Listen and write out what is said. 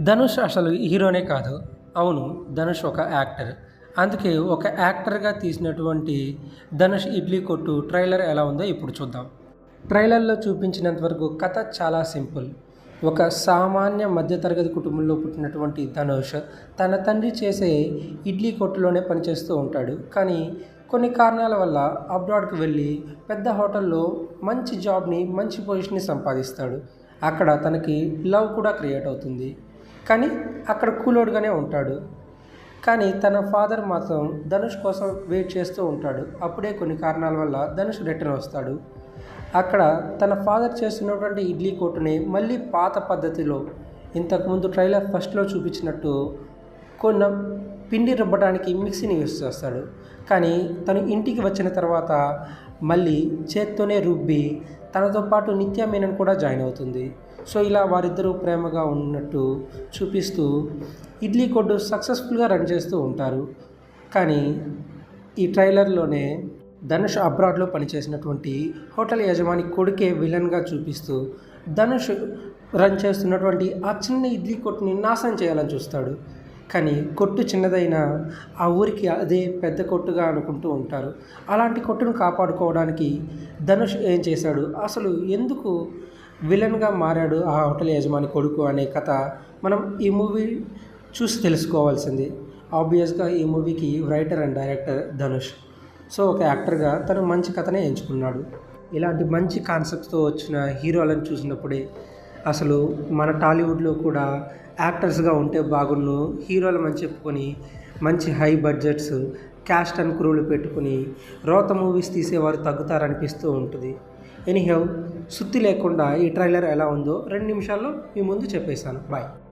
ధనుష్ అసలు హీరోనే కాదు. అవును ధనుష్ ఒక యాక్టర్. అందుకే ఒక యాక్టర్గా తీసినటువంటి ధనుష్ ఇడ్లీ కొట్టు ట్రైలర్ ఎలా ఉందో ఇప్పుడు చూద్దాం. ట్రైలర్లో చూపించినంత వరకు కథ చాలా సింపుల్. ఒక సామాన్య మధ్యతరగతి కుటుంబంలో పుట్టినటువంటి ధనుష్ తన తండ్రి చేసే ఇడ్లీ కొట్టులోనే పనిచేస్తూ ఉంటాడు. కానీ కొన్ని కారణాల వల్ల అబ్రాడ్కి వెళ్ళి పెద్ద హోటల్లో మంచి జాబ్ని మంచి పొజిషన్ని సంపాదిస్తాడు. అక్కడ తనకి లవ్ కూడా క్రియేట్ అవుతుంది. కానీ అక్కడ కూలోడుగానే ఉంటాడు. కానీ తన ఫాదర్ మాత్రం ధనుష్ కోసం వెయిట్ చేస్తూ ఉంటాడు. అప్పుడే కొన్ని కారణాల వల్ల ధనుష్ రిటర్న్ వస్తాడు. అక్కడ తన ఫాదర్ చేస్తున్నటువంటి ఇడ్లీ కొట్టుని మళ్ళీ పాత పద్ధతిలో ఇంతకుముందు ట్రైలర్ ఫస్ట్లో చూపించినట్టు కొన్న పిండి రుబ్బడానికి మిక్సీని యూస్ చేస్తాడు. కానీ తను ఇంటికి వచ్చిన తర్వాత మళ్ళీ చేత్తోనే రుబ్బి తనతో పాటు నిత్య మీనన్ కూడా జాయిన్ అవుతుంది. సో ఇలా వారిద్దరూ ప్రేమగా ఉన్నట్టు చూపిస్తూ ఇడ్లీ కొట్టు సక్సెస్ఫుల్గా రన్ చేస్తూ ఉంటారు. కానీ ఈ ట్రైలర్లోనే ధనుష్ అబ్రాడ్లో పనిచేసినటువంటి హోటల్ యజమాని కొడుకే విలన్గా చూపిస్తూ ధనుష్ రన్ చేస్తున్నటువంటి ఆ చిన్న ఇడ్లీ కొట్టుని నాశనం చేయాలని చూస్తాడు. కానీ కొట్టు చిన్నదైనా ఆ ఊరికి అదే పెద్ద కొట్టుగా అనుకుంటూ ఉంటారు. అలాంటి కొట్టును కాపాడుకోవడానికి ధనుష్ ఏం చేశాడు? అసలు ఎందుకు విలన్గా మారాడు ఆ హోటల్ యజమాని కొడుకు అనే కథ మనం ఈ మూవీ చూసి తెలుసుకోవాల్సింది. ఆబ్వియస్గా ఈ మూవీకి writer and director Dhanush. So ఒక యాక్టర్గా తను మంచి కథనే ఎంచుకున్నాడు. ఇలాంటి మంచి కాన్సెప్ట్తో వచ్చిన హీరోలను చూసినప్పుడే అసలు మన టాలీవుడ్లో కూడా యాక్టర్స్గా ఉంటే బాగున్ను హీరోలమని చెప్పుకొని మంచి హై బడ్జెట్స్ క్యాస్ట్ అండ్ క్రూలు పెట్టుకుని రోత మూవీస్ తీసేవారు తగ్గుతారనిపిస్తూ ఉంటుంది. ఎనీహౌ సుత్తి లేకుండా ఈ ట్రైలర్ ఎలా ఉందో రెండు నిమిషాల్లో మీ ముందు చెప్పేశాను. బాయ్.